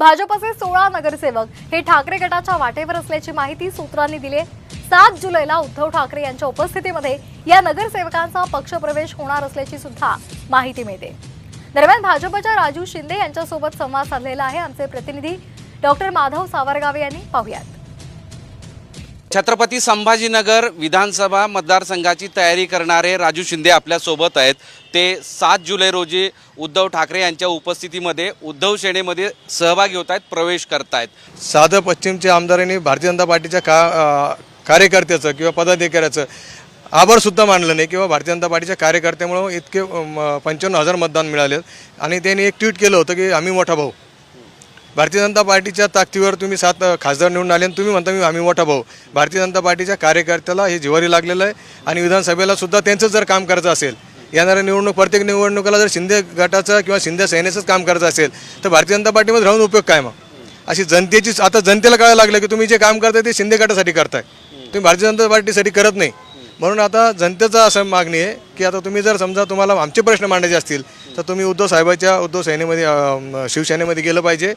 भाजपचे सोळा नगरसेवक हे ठाकरे गटाच्या वाटेवर असल्याची माहिती सूत्रांनी दिली सात जुलैला उद्धव ठाकरे यांच्या उपस्थितीमध्ये या नगरसेवकांचा पक्षप्रवेश होणार असल्याची सुद्धा माहिती मिळते. दरम्यान भाजपच्या राजू शिंदे यांच्यासोबत संवाद साधलेला आहे आमचे प्रतिनिधी डॉक्टर माधव सावरगावे यांनी. पाहुयात. छत्रपती संभाजीनगर विधानसभा मतदारसंघाची तयारी करणारे राजू शिंदे आपल्यासोबत आहेत. ते सात जुलै रोजी उद्धव ठाकरे यांच्या उपस्थितीमध्ये उद्धव सेनेमध्ये सहभागी होत आहेत प्रवेश करतायत. साधं पश्चिमच्या आमदारांनी भारतीय जनता पार्टीच्या का कार्यकर्त्याचं किंवा पदाधिकाऱ्याचं आभारसुद्धा मानलं नाही किंवा भारतीय जनता पार्टीच्या कार्यकर्त्यामुळं इतके पंच्याण्णव हजार मतदान मिळाले. आणि त्यांनी एक ट्विट केलं होतं की आम्ही मोठा भाऊ. भारतीय जनता पार्टीच्या ताकदीवर तुम्ही सात खासदार निवडून आले आणि तुम्ही म्हणता मी आम्ही मोठा भाऊ. भारतीय जनता पार्टीच्या कार्यकर्त्याला हे जिवारी लागलेलं आहे आणि विधानसभेला सुद्धा त्यांचं जर काम करायचं असेल येणाऱ्या निवडणूक प्रत्येक निवडणुकीला जर शिंदे गटाचं किंवा शिंदे सेनेचंच काम करायचं असेल तर भारतीय जनता पार्टीमध्ये राहून उपयोग काय मग? अशी जनतेची आता जनतेला कळायला लागलं की तुम्ही जे काम करताय ते शिंदे गटासाठी करताय. तुम्ही भारतीय जनता पार्टीसाठी करत नाही. म्हणून आता जनतेचा असं मागणी आहे की आता तुम्ही जर समजा तुम्हाला आमचे प्रश्न मांडायचे असतील तर तुम्ही उद्धव साहेबाच्या उद्धव सेनेमध्ये शिवसेनेमध्ये गेलं पाहिजे.